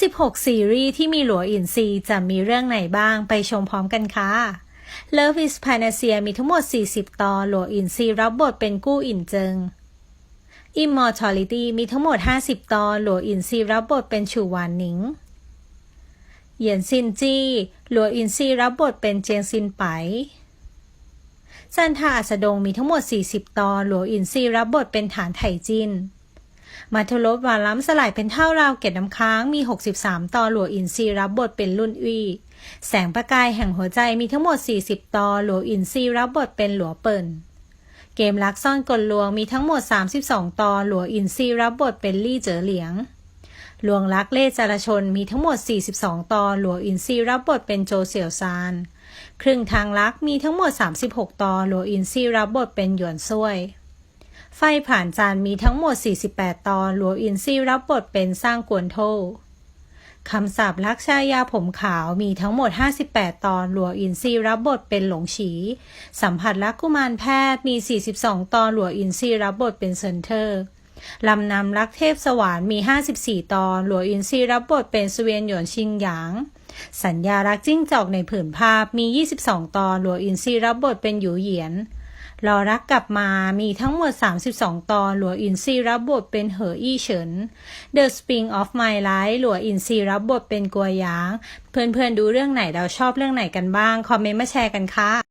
16 ซีรีส์ที่มีหลัวอินซีจะมีเรื่องไหนบ้างไปชมพร้อมกันค่ะ Love is Panacea มีทั้งหมด 40 ตอน หลัวอินซีรับบทเป็นกู้อินเจิง Immortality มีทั้งหมด 50 ตอน หลัวอินซีรับบทเป็นฉูหวานหนิง เหยียนซินจี้ หลัวอินซีรับบทเป็นเจียงซินไปจันทาอัสดงมีทั้งหมด 40 ตอน หลัวอินซีรับบทเป็นฐานไถจิน มาทลบวาล้ำสลายเป็นเท่าราวเกตน้ำค้างมี 63 ตอหลัวอินซีรับบทเป็นรุ่นอุยแสงประกายแห่งหัวใจมีทั้งหมด 40 ตอหลัวอินซีรับบทเป็นหลัวเปิ่นเกมลักซ่อนกลลวงมีทั้งหมด 32 ตอหลัวอินซีรับบทเป็นลี่เจ๋อเหลียงลวงรักเล่จารชนมีทั้งหมด 42 ตอน หลัวอินซีรับบทเป็นโจเสี่ยวซาน ครึ่งทางรักมีทั้งหมด 36 ตอน หลัวอินซีรับบทเป็นหยวนซ่วย ไฟผ่านจานมีทั้งหมด 48 ตอน หลัวอินซี่รับบทเป็นสร้างกวนโทคำสาปลักชายาผมขาวมีทั้งหมด 58 ตอน หลัวอินซีรับบทเป็นหลงฉี สัมผัสรักกุมารแพทย์มี 42 ตอน หลัวอินซีรับบทเป็นเซนเตอร์ ลำนำรักเทพสวรรค์มี 54 ตอน หลัวอินซีรับบทเป็นสเวียนหยวนชิงหยาง สัญญารักจิ้งจอกในผืนภาพมี 22 ตอน หลัวอินซีรับบทเป็นหยูเหยียน รอรักกลับมามีทั้งหมด 32 ตอน หลัวอินซีรับบทเป็นเหออี้เฉิน The Spring of My Life หลัวอินซีรับบทเป็นกัวหยาง เพื่อนๆดูเรื่องไหนเราชอบเรื่องไหนกันบ้าง คอมเมนต์มาแชร์กันค่ะ